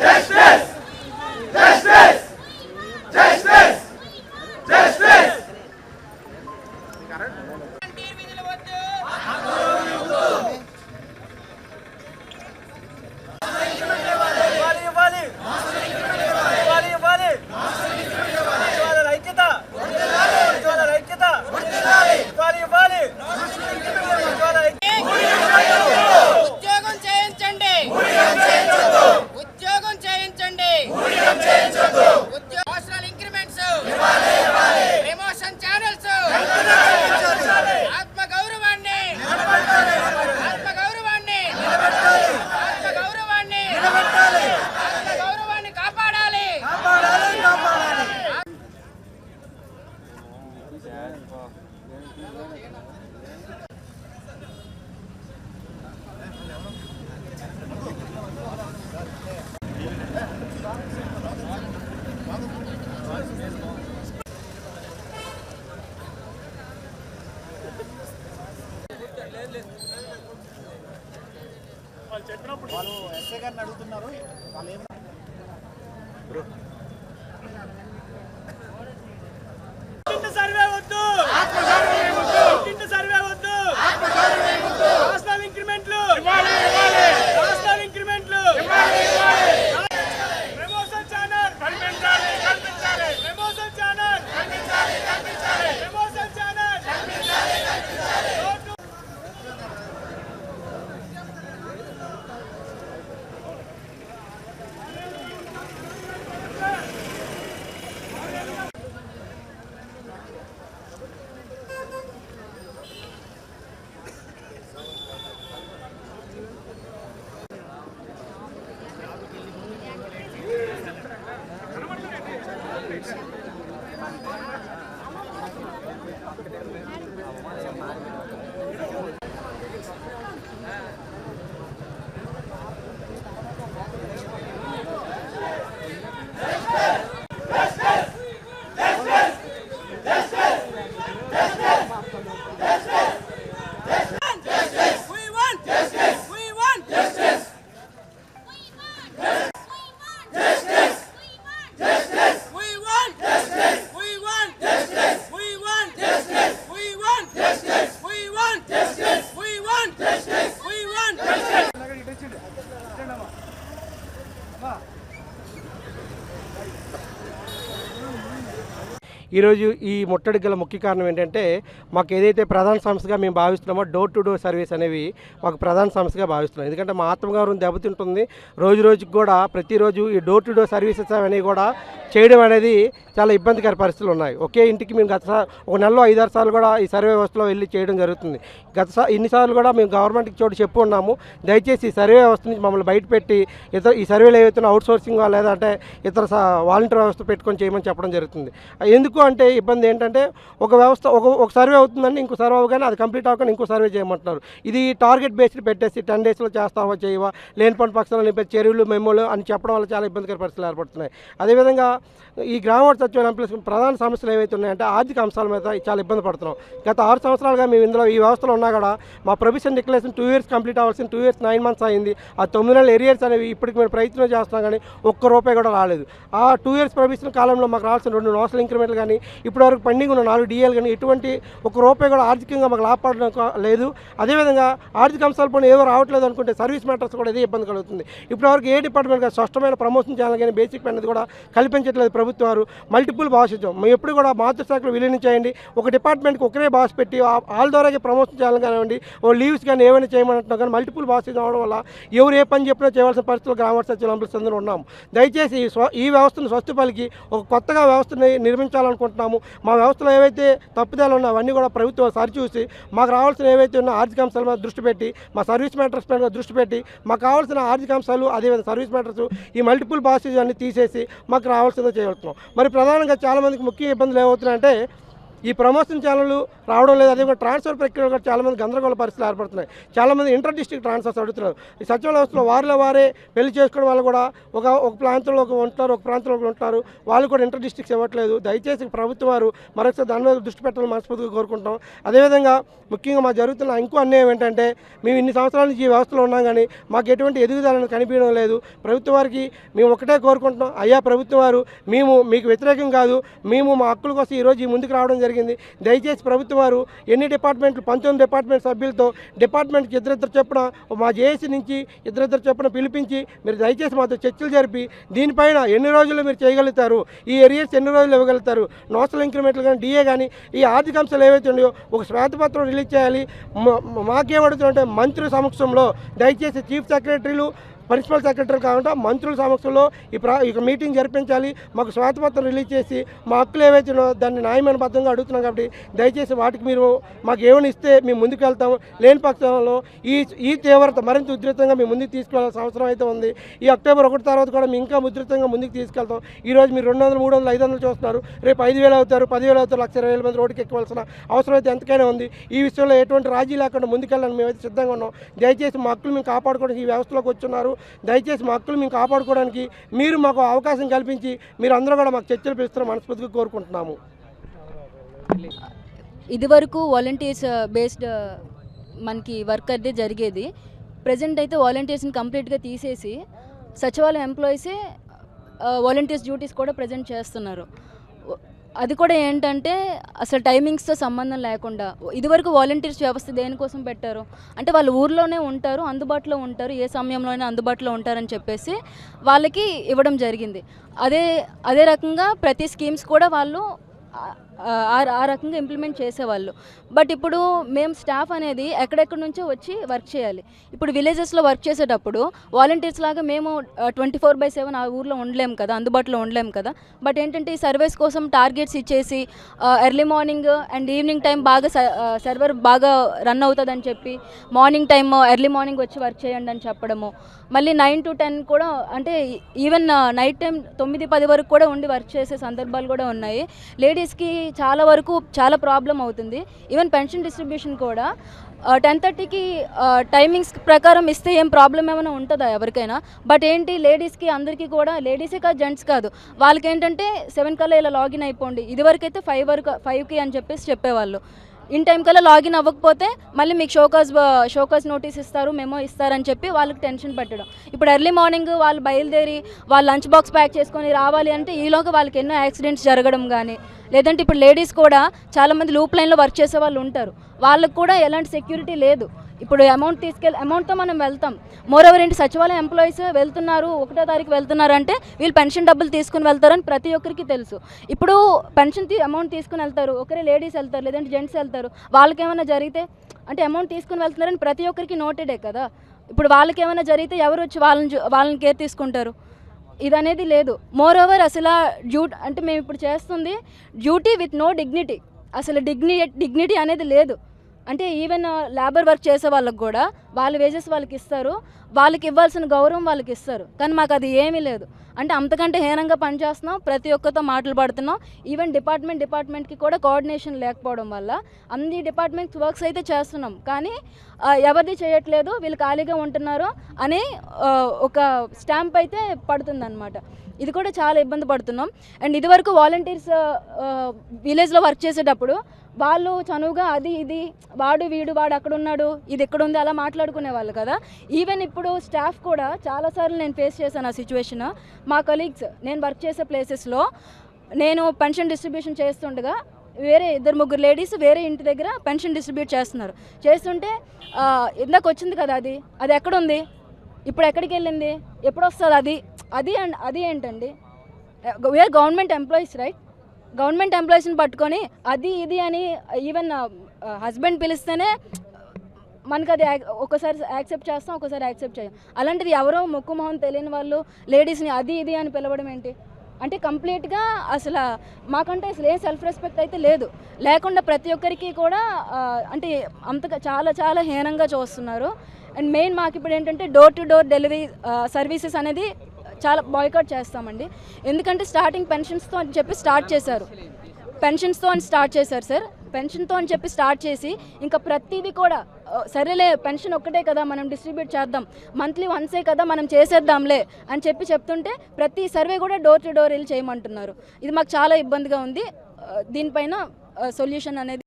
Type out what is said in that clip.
Justice! Justice! SA గారిని అడుగుతున్నారు. వాళ్ళు ఏమన్నా ఈరోజు ఈ ముట్టడికి గల ముఖ్య కారణం ఏంటంటే మాకు ఏదైతే ప్రధాన సమస్యగా మేము భావిస్తున్నామో డోర్ టు డోర్ సర్వీస్ అనేవి మాకు ప్రధాన సమస్యగా భావిస్తున్నాం. ఎందుకంటే మా ఆత్మగౌరవం దెబ్బతింటుంది. రోజు రోజుకి కూడా ప్రతిరోజు ఈ డోర్ టు డోర్ సర్వీసెస్ అనేవి కూడా చేయడం అనేది చాలా ఇబ్బందికర పరిస్థితులు ఉన్నాయి. ఒకే ఇంటికి మేము గత ఒక నెలలో ఐదారు సార్లు కూడా ఈ సర్వే వ్యవస్థలో వెళ్ళి చేయడం జరుగుతుంది. గత ఇన్నిసార్లు కూడా మేము గవర్నమెంట్కి చోటు చెప్పు ఉన్నాము. దయచేసి ఈ సర్వే వ్యవస్థ నుంచి మమ్మల్ని బయట పెట్టి ఇతర ఈ సర్వేలు ఏవైతే అవుట్సోర్సింగ్ లేదంటే ఇతర వాలంటీర్ వ్యవస్థ పెట్టుకొని చేయమని చెప్పడం జరుగుతుంది. ఎందుకు అంటే ఇబ్బంది ఏంటంటే ఒక వ్యవస్థ ఒక ఒక సర్వే అవుతుందండి ఇంకో సర్వే అవగానే అది కంప్లీట్ అవ్వకుండా ఇంకో సర్వే చేయమంటున్నారు. ఇది టార్గెట్ బేస్డ్ పెట్టేసి టెన్ డేస్లో చేస్తావా చేయవా లేని పని పక్షాలు నింపే చెరువులు మెమోలు అని చెప్పడం వల్ల చాలా ఇబ్బందికర పరిస్థితులు ఏర్పడుతున్నాయి. అదేవిధంగా ఈ గ్రామ సచివాలయం ప్లస్ ప్రధాన సమస్యలు ఏవైతే ఉన్నాయంటే ఆర్థిక అంశాల మీద చాలా ఇబ్బంది పడుతున్నాం. గత ఆరు సంవత్సరాలుగా మేము ఇందులో ఈ వ్యవస్థలో ఉన్నా కూడా మా profession declaration two years complete అవ్వాల్సిన టూ ఇయర్స్ నైన్ మంత్స్ అయింది. ఆ తొమ్మిది నెలల ఎరియర్స్ అనేవి ఇప్పటికి మేము ప్రయత్నం చేస్తున్నాం కానీ ఒక్క రూపాయి కూడా రాలేదు. ఆ టూ ఇయర్స్ ప్రొఫెషన్ కాలంలో మాకు రావాల్సిన రెండు నోషల్ ఇంక్రిమెంట్లు కానీ ఇప్పటివరకు పెండింగ్ ఉన్న నాలుగు డిఎల్ కానీ ఎటువంటి ఒక రూపాయి కూడా ఆర్థికంగా మాకు లాభపడడం లేదు. అదేవిధంగా ఆర్థిక అంశాల పైన ఏదో రావట్లేదు అనుకుంటే సర్వీస్ మ్యాటర్స్ కూడా ఇదే ఇబ్బంది కలుగుతుంది. ఇప్పటివరకు ఏ డిపార్ట్మెంట్ కానీ స్పష్టమైన ప్రమోషన్ ఛానల్ కానీ బేసిక్ అనేది కూడా కల్పించట్లేదు ప్రభుత్వం వారు. మల్టిపుల్ భాషించాం మేము ఎప్పుడు కూడా మాతృశాఖలు విలీనం చేయండి ఒక డిపార్ట్మెంట్కి ఒకరే భాష పెట్టి వాళ్ళ ద్వారాగే ప్రమోషన్ ఛానల్ కానివ్వండి ఓ లీవ్స్ కానీ ఏమైనా చేయమంటున్నాం కానీ మల్టిపుల్ భాష అవడం వల్ల ఎవరు ఏ పని చెప్పినా చేయవలసిన పరిస్థితులు గ్రామ సచివాలయంలో అందరూ ఉన్నాం. దయచేసి ఈ వ్యవస్థను ఈ వ్యవస్థను ఒక కొత్తగా వ్యవస్థని కోరుకుంటున్నాము. మా వ్యవస్థలో ఏవైతే తప్పుదాలు ఉన్నాయో అవన్నీ కూడా ప్రభుత్వం సరిచూసి మాకు రావాల్సిన ఏవైతే ఉన్న ఆర్థిక అంశాల మీద దృష్టి పెట్టి మా సర్వీస్ మ్యాటర్స్ మీద దృష్టి పెట్టి మాకు కావాల్సిన ఆర్థిక అంశాలు అదేవిధంగా సర్వీస్ మ్యాటర్స్ ఈ మల్టిపుల్ పాసేజ్ అన్ని తీసేసి మాకు రావాల్సిందో చేయగలుగుతున్నాం. మరి ప్రధానంగా చాలామందికి ముఖ్య ఇబ్బందులు ఏమవుతున్నాయంటే ఈ ప్రమోషన్ ఛానళ్ళు రావడం లేదు. అదే ట్రాన్స్ఫర్ ప్రక్రియలో కూడా చాలామంది గందరగోళ పరిస్థితులు ఏర్పడుతున్నాయి. చాలామంది ఇంటర్ డిస్ట్రిక్ట్ ట్రాన్స్ఫర్స్ అడుగుతున్నారు. ఈ సచివాలయ వ్యవస్థలో వారిలో వారే పెళ్ళి చేసుకోవడం వల్ల కూడా ఒక ఒక ప్రాంతంలో ఒక ఉంటారు ఒక ప్రాంతంలో ఒకరు ఉంటారు. వాళ్ళు కూడా ఇంటర్ డిస్ట్రిక్ట్స్ ఇవ్వట్లేదు. దయచేసి ప్రభుత్వం వారు మరొకసారి దాని మీద దృష్టి పెట్టాలని మనస్ఫూర్తిగా కోరుకుంటాం అదేవిధంగా ముఖ్యంగా మా జరుగుతున్న ఇంకో అన్యాయం ఏంటంటే మేము ఇన్ని సంవత్సరాల నుంచి ఈ వ్యవస్థలో ఉన్నాం కానీ మాకు ఎటువంటి ఎదుగుదలను కనిపించడం లేదు. ప్రభుత్వం వారికి మేము ఒకటే కోరుకుంటున్నాం. అయ్యా ప్రభుత్వం వారు మేము మీకు వ్యతిరేకం కాదు. మేము మా హక్కుల కోసం ఈరోజు ఈ ముందుకు రావడం జరిగింది. దయచేసి ప్రభుత్వం వారు ఎన్ని డిపార్ట్మెంట్లు పంతొమ్మిది డిపార్ట్మెంట్ సభ్యులతో డిపార్ట్మెంట్కి ఇద్దరిద్దరు చెప్పిన మా జేఏసీ నుంచి ఇద్దరిద్దరు చొప్పున పిలిపించి మీరు దయచేసి మాతో చర్చలు జరిపి దీనిపైన ఎన్ని రోజుల్లో మీరు చేయగలుగుతారు ఈ ఏరియాస్ ఎన్ని రోజులు ఇవ్వగలుగుతారు నోషల్ ఇంక్రిమెంట్లు కానీ డిఏ కానీ ఈ ఆర్థిక అంశాలు ఏవైతే ఉన్నాయో ఒక శ్వేతపత్రం రిలీజ్ చేయాలి. మాకేమడుతుందంటే మంత్రి సమక్షంలో దయచేసి చీఫ్ సెక్రటరీలు ప్రిన్సిపల్ సెక్రటరీ కాకుండా మంత్రుల సమక్షంలో ఈ ప్రా ఇక మీటింగ్ జరిపించాలి. మాకు శ్వేతపత్రం రిలీజ్ చేసి మా హక్కులు ఏవైతే దాన్ని న్యాయమైన బద్దంగా అడుగుతున్నాం కాబట్టి దయచేసి వాటికి మీరు మాకు ఏమైనా ఇస్తే మేము ముందుకు వెళ్తాం లేని పక్షంలో ఈ ఈ తీవ్రత మరింత ఉధృతంగా మేము ముందుకు తీసుకెళ్ళాల్సిన అవసరం అయితే ఉంది. ఈ అక్టోబర్ ఒకటి తర్వాత కూడా మేము ఇంకా ఉధృతంగా ముందుకు తీసుకెళ్తాం. ఈ రోజు మీరు రెండు వందలు మూడు వందలు ఐదు వందలు చూస్తున్నారు. రేపు ఐదు వేలు అవుతారు పదివేలు అవుతారు లక్ష ఇరవై వేల మంది రోడ్డుకి ఎక్కవలసిన అవసరం అయితే ఎంతకైనా ఉంది. ఈ విషయంలో ఎటువంటి రాజీ లేకుండా ముందుకెళ్ళాలని మేమైతే సిద్ధంగా ఉన్నాం. దయచేసి మా హక్కులు మేము కాపాడుకోవడానికి ఈ వ్యవస్థలోకి వచ్చున్నారు. దయచేసి మా హక్కులు మేము కాపాడుకోవడానికి మీరు మాకు అవకాశం కల్పించి మీరు అందరూ కూడా మాకు చర్చలు పిలుస్తున్న మనస్ఫూర్తిగా కోరుకుంటున్నాము. ఇదివరకు వాలంటీర్స్ బేస్డ్ uh, uh, మనకి వర్క్ అయితే జరిగేది. ప్రజెంట్ అయితే వాలంటీర్స్ని కంప్లీట్గా తీసేసి సచివాలయం ఎంప్లాయీసే వాలంటీర్స్ డ్యూటీస్ కూడా ప్రజెంట్ చేస్తున్నారు. అది కూడా ఏంటంటే అసలు టైమింగ్స్తో సంబంధం లేకుండా ఇదివరకు వాలంటీర్స్ వ్యవస్థ దేనికోసం పెట్టారు? అంటే వాళ్ళు ఊర్లోనే ఉంటారు అందుబాటులో ఉంటారు ఏ సమయంలోనే అందుబాటులో ఉంటారని చెప్పేసి వాళ్ళకి ఇవ్వడం జరిగింది. అదే అదే రకంగా ప్రతి స్కీమ్స్ కూడా వాళ్ళు ఆ- ఆ- రకంగా ఇంప్లిమెంట్ చేసేవాళ్ళు. బట్ ఇప్పుడు మేము స్టాఫ్ అనేది ఎక్కడెక్కడి నుంచో వచ్చి వర్క్ చేయాలి. ఇప్పుడు విలేజెస్లో వర్క్ చేసేటప్పుడు వాలంటీర్స్ లాగా మేము ట్వంటీ ఫోర్ బై సెవెన్ ఆ ఊర్లో ఉండలేము కదా అందుబాటులో ఉండలేము కదా. బట్ ఏంటంటే ఈ సర్వీస్ కోసం టార్గెట్స్ ఇచ్చేసి early morning and evening time బాగా సర్వర్ బాగా రన్ అవుతుందని చెప్పి మార్నింగ్ టైం ఎర్లీ మార్నింగ్ వచ్చి వర్క్ చేయండి అని చెప్పడము. మళ్ళీ నైన్ టు టెన్ కూడా అంటే ఈవెన్ నైట్ టైం తొమ్మిది పది వరకు కూడా ఉండి వర్క్ చేసే సందర్భాలు కూడా ఉన్నాయి. లేడీస్కి చాలా వరకు చాలా ప్రాబ్లం అవుతుంది. ఈవెన్ పెన్షన్ డిస్ట్రిబ్యూషన్ కూడా టెన్ థర్టీకి టైమింగ్స్ ప్రకారం ఇస్తే ఏం ప్రాబ్లం ఏమైనా ఉంటుందా ఎవరికైనా? బట్ ఏంటి లేడీస్కి అందరికీ కూడా లేడీసే కాదు జెంట్స్ కాదు. వాళ్ళకి ఏంటంటే సెవెన్ కల్లా ఇలా లాగిన్ అయిపోండి. ఇదివరకు అయితే ఫైవ్ వరకు ఫైవ్కి అని చెప్పేసి చెప్పేవాళ్ళు. ఇన్ టైం కల్లా లాగిన్ అవ్వకపోతే మళ్ళీ మీకు షోకాస్ షోకాస్ నోటీస్ ఇస్తారు మేమో ఇస్తారని చెప్పి వాళ్ళకి టెన్షన్ పెట్టడం. ఇప్పుడు ఎర్లీ మార్నింగ్ వాళ్ళు బయలుదేరి వాళ్ళు లంచ్ బాక్స్ ప్యాక్ చేసుకొని రావాలి అంటే ఈలోగా వాళ్ళకి ఎన్నో యాక్సిడెంట్స్ జరగడం కానీ లేదంటే ఇప్పుడు లేడీస్ కూడా చాలామంది లూప్ లైన్లో వర్క్ చేసే వాళ్ళు ఉంటారు. వాళ్ళకు కూడా ఎలాంటి సెక్యూరిటీ లేదు. ఇప్పుడు అమౌంట్ తీసుకెళ్ళి అమౌంట్తో మనం వెళ్తాం. మోర్ ఏంటి? సచివాలయం ఎంప్లాయీస్ వెళ్తున్నారు ఒకటో తారీఖు వెళ్తున్నారు అంటే వీళ్ళు పెన్షన్ డబ్బులు తీసుకుని వెళ్తారని ప్రతి ఒక్కరికి తెలుసు. ఇప్పుడు పెన్షన్ తీ అమౌంట్ తీసుకుని వెళ్తారు. ఒకరే లేడీస్ వెళ్తారు లేదంటే జెంట్స్ వెళ్తారు. వాళ్ళకి ఏమైనా జరిగితే అంటే అమౌంట్ తీసుకుని వెళ్తున్నారని ప్రతి ఒక్కరికి నోటెడే కదా. ఇప్పుడు వాళ్ళకి ఏమైనా జరిగితే ఎవరు వచ్చి వాళ్ళని చూ- వాళ్ళని కేర్ తీసుకుంటారు? ఇది అనేది లేదు. మోర్ ఓవర్ అసలు డ్యూట్ అంటే మేము ఇప్పుడు చేస్తుంది డ్యూటీ విత్ నో డిగ్నిటీ. అసలు డిగ్ని డిగ్నిటీ అనేది లేదు. అంటే ఈవెన్ లేబర్ వర్క్ చేసే వాళ్ళకి కూడా వాళ్ళ వేజెస్ వాళ్ళకి ఇస్తారు వాళ్ళకి ఇవ్వాల్సిన గౌరవం వాళ్ళకి ఇస్తారు. కానీ మాకు అది ఏమీ లేదు. అంటే అంతకంటే హీనంగా పనిచేస్తున్నాం ప్రతి ఒక్కరితో మాటలు పడుతున్నాం. ఈవెన్ డిపార్ట్మెంట్ డిపార్ట్మెంట్కి కూడా కోఆర్డినేషన్ లేకపోవడం వల్ల అన్ని డిపార్ట్మెంట్స్ వర్క్స్ అయితే చేస్తున్నాం. కానీ uh, ఎవరిది చేయట్లేదు వీళ్ళు ఖాళీగా ఉంటున్నారు అని uh, ఒక స్టాంప్ అయితే పడుతుందన్నమాట. ఇది కూడా చాలా ఇబ్బంది పడుతున్నాం. అండ్ ఇదివరకు వాలంటీర్స్ విలేజ్లో వర్క్ చేసేటప్పుడు వాళ్ళు చనువుగా అది ఇది వాడు వీడు వాడు అక్కడ ఉన్నాడు ఇది ఎక్కడ ఉంది అలా మాట్లాడుకునే వాళ్ళు కదా. ఈవెన్ ఇప్పుడు స్టాఫ్ కూడా చాలాసార్లు నేను ఫేస్ చేశాను ఆ సిచ్యువేషన్ మా కలీగ్స్ నేను వర్క్ చేసే ప్లేసెస్లో నేను పెన్షన్ డిస్ట్రిబ్యూషన్ చేస్తుండగా వేరే ఇద్దరు ముగ్గురు లేడీస్ వేరే ఇంటి దగ్గర పెన్షన్ డిస్ట్రిబ్యూట్ చేస్తున్నారు. చేస్తుంటే ఇందాక వచ్చింది కదా అది అది ఎక్కడుంది? ఇప్పుడు ఎక్కడికి వెళ్ళింది? ఎప్పుడు వస్తుంది అది? అది అండ్ అది ఏంటండి? Where government employees right government ఎంప్లాయీస్ని పట్టుకొని అది ఇది అని ఈవెన్ హస్బెండ్ పిలిస్తేనే మనకు అది యాక్- ఒకసారి యాక్సెప్ట్ చేస్తాం ఒకసారి యాక్సెప్ట్ చేయం. అలాంటిది ఎవరో మొక్కు మొహం తెలియని వాళ్ళు లేడీస్ని అది ఇది అని పిలవడం ఏంటి? అంటే కంప్లీట్గా అసలు మాకంటే అసలు ఏం సెల్ఫ్ రెస్పెక్ట్ అయితే లేదు. లేకుండా ప్రతి ఒక్కరికి కూడా అంటే అంతగా చాలా చాలా హీనంగా చూస్తున్నారు. అండ్ మెయిన్ మాకు ఇప్పుడు ఏంటంటే door to door delivery services అనేది చాలా బాయ్కౌట్ చేస్తామండి. ఎందుకంటే స్టార్టింగ్ పెన్షన్స్తో అని చెప్పి స్టార్ట్ చేశారు. పెన్షన్స్తో అని స్టార్ట్ చేశారు సార్ పెన్షన్తో అని చెప్పి స్టార్ట్ చేసి ఇంకా ప్రతిదీ కూడా సరేలే పెన్షన్ ఒక్కటే కదా మనం డిస్ట్రిబ్యూట్ చేద్దాం. మంత్లీ వన్సే కదా మనం చేసేద్దాంలే అని చెప్పి చెప్తుంటే ప్రతి సర్వే కూడా డోర్ టు డోర్ వెళ్ళి చేయమంటున్నారు. ఇది మాకు చాలా ఇబ్బందిగా ఉంది. దీనిపైన సొల్యూషన్ అనేది